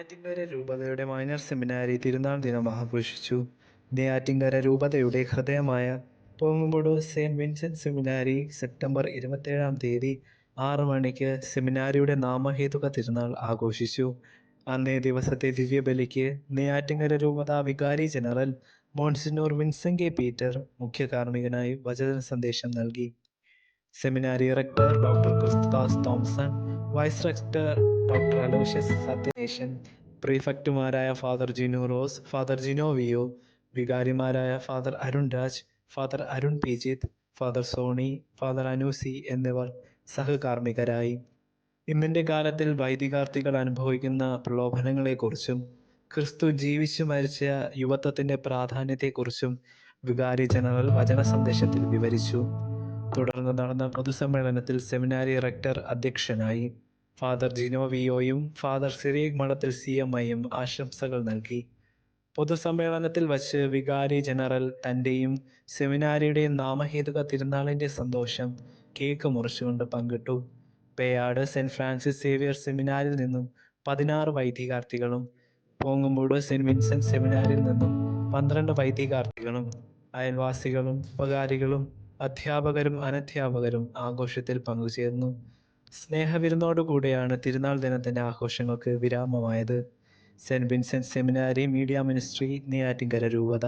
നെയ്യാറ്റിൻകര രൂപതയുടെ minor seminary തിരുനാൾ ദിനം ആഘോഷിച്ചു. നെയ്യാറ്റിൻകര രൂപതയുടെ ഹൃദയമായ Pongumpuzha Saint Vincent seminary September ഇരുപത്തേഴാം തീയതി ആറ് മണിക്ക് സെമിനാരിയുടെ നാമഹേതുക തിരുനാൾ ആഘോഷിച്ചു. അന്നേ ദിവസത്തെ ദിവ്യബലിക്ക് നെയ്യാറ്റിൻകര രൂപത വികാരി general monsignor Vincent K Peter മുഖ്യ കാർമ്മികനായി വചന സന്ദേശം നൽകി. Seminary rector doctor Kristudas Thomson, vice rector doctor Aloysius Sathyanesan, പ്രീഫക്റ്റുമാരായ father Jinu Rose, father Jino Vio, വികാരിമാരായ father Arun Raj, father Arun Pijith, father Soni, father Anusi എന്നിവർ സഹകാർമ്മികരായി. ഇന്നിന്റെ കാലത്തിൽ വൈദികാർത്ഥികൾ അനുഭവിക്കുന്ന പ്രലോഭനങ്ങളെക്കുറിച്ചും ക്രിസ്തു ജീവിച്ചു മരിച്ച യുവത്വത്തിന്റെ പ്രാധാന്യത്തെക്കുറിച്ചും വികാരി ജനറൽ വചന സന്ദേശത്തിൽ വിവരിച്ചു. തുടർന്ന് നടന്ന പൊതുസമ്മേളനത്തിൽ സെമിനാരി റെക്ടർ അധ്യക്ഷനായി. Father ജിനോവിയോയും father Cyriac Madathil C. M. ഐയും ആശംസകൾ നൽകി. പൊതുസമ്മേളനത്തിൽ വച്ച് വികാരി ജനറൽ തന്റെയും സെമിനാരിയുടെയും നാമഹേതുക തിരുനാളിന്റെ സന്തോഷം കേക്ക് മുറിച്ചുകൊണ്ട് പങ്കിട്ടു. പേയാട് സെന്റ് ഫ്രാൻസിസ് സേവിയർ സെമിനാരിൽ നിന്നും പതിനാറ് വൈദികാർത്ഥികളും പോങ്ങുമ്പോട് സെന്റ് വിൻസെന്റ് സെമിനാരിൽ നിന്നും പന്ത്രണ്ട് വൈദികാർത്ഥികളും അയൽവാസികളും ഉപകാരികളും അധ്യാപകരും അനധ്യാപകരും ആഘോഷത്തിൽ പങ്കുചേർന്നു. സ്നേഹവിരുന്നോടുകൂടെയാണ് തിരുനാൾ ദിനത്തിന്റെ ആഘോഷങ്ങൾക്ക് വിരാമമായത്. Saint Vincent seminary media ministry Neyyattinkara രൂപത